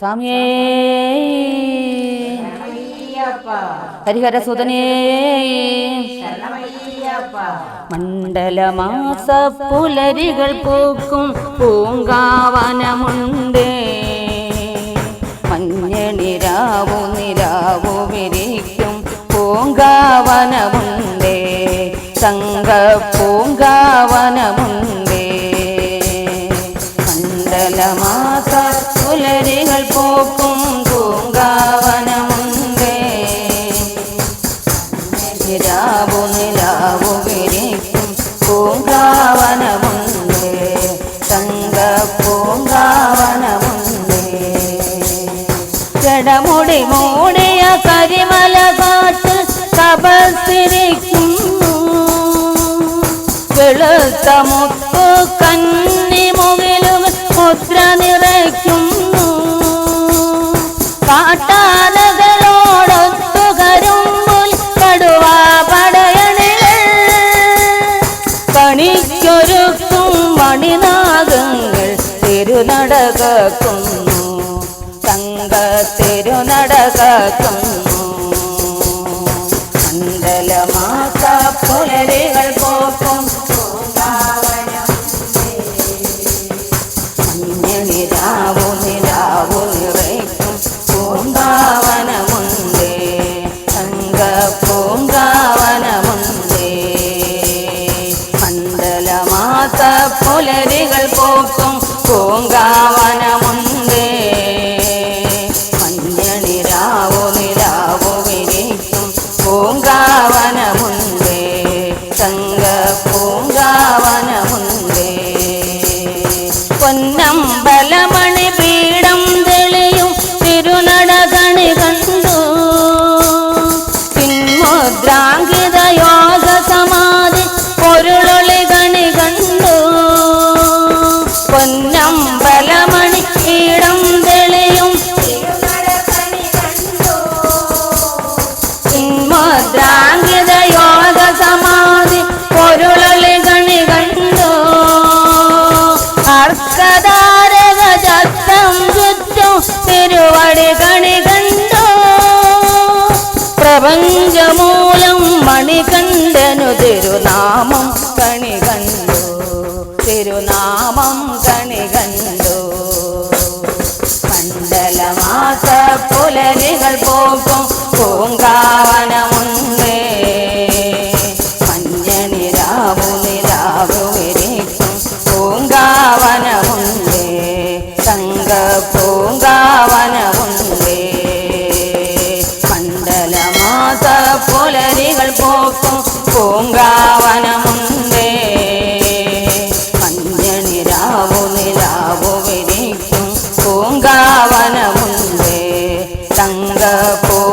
സ്വാമിയേ. ഹരിഹരസുതനേ. മണ്ഡലമാസ പുലരികൾ പൂക്കും പൂങ്കാവനമുണ്ട്. മഞ്ഞണിരാവു നിരാവു വിരിക്കും പൂങ്കാവനമുണ്ട്. സംഘ മൂടിയ കരിമല കാട്ട് തപസ്സിരിക്കുന്നു വെളുത്ത മുത്തു കന്നി മുകിലും മുദ്ര നിറയ്ക്കുന്നു. കാട്ടാനകളോടൊത്തു കരുമ്പുൽ കടുവ പടയണികൾ. കണിക്കൊരുക്കും മണിനാഗങ്ങൾ തിരുനടക്കുന്നു തങ്ക തിരുനടക്കുന്നു മണ്ഡലമാസ പുലരികൾ പോക്കും മഞ്ഞണിരാവു നിലാവു നിറയ്ക്കും പുലരികൾ പോക്കും പിൻമുദ്രാങ്കിത യോഗ സമാധി പൊരുളൊളി കണി കണ്ടു? അർക്കധാരക ചത്തം ചുറ്റും തിരുവടി കണി കണ്ടു? പ്രപഞ്ചമൂലം മണികണ്ഠനു തിരുനാമം കണി കണ്ടു? തിരുനാമം മണ്ഡലമാസ പുലരികൾ പോകും പൂങ്കാവനമുണ്ട്. മഞ്ഞനിരാവു നിരാവു വിരിക്കും പൂങ്കാവനമുണ്ട്. തങ്ക പൂങ്കാവനമുണ്ട്. മണ്ഡലമാസ ಚಂದ್ರ ಕೋ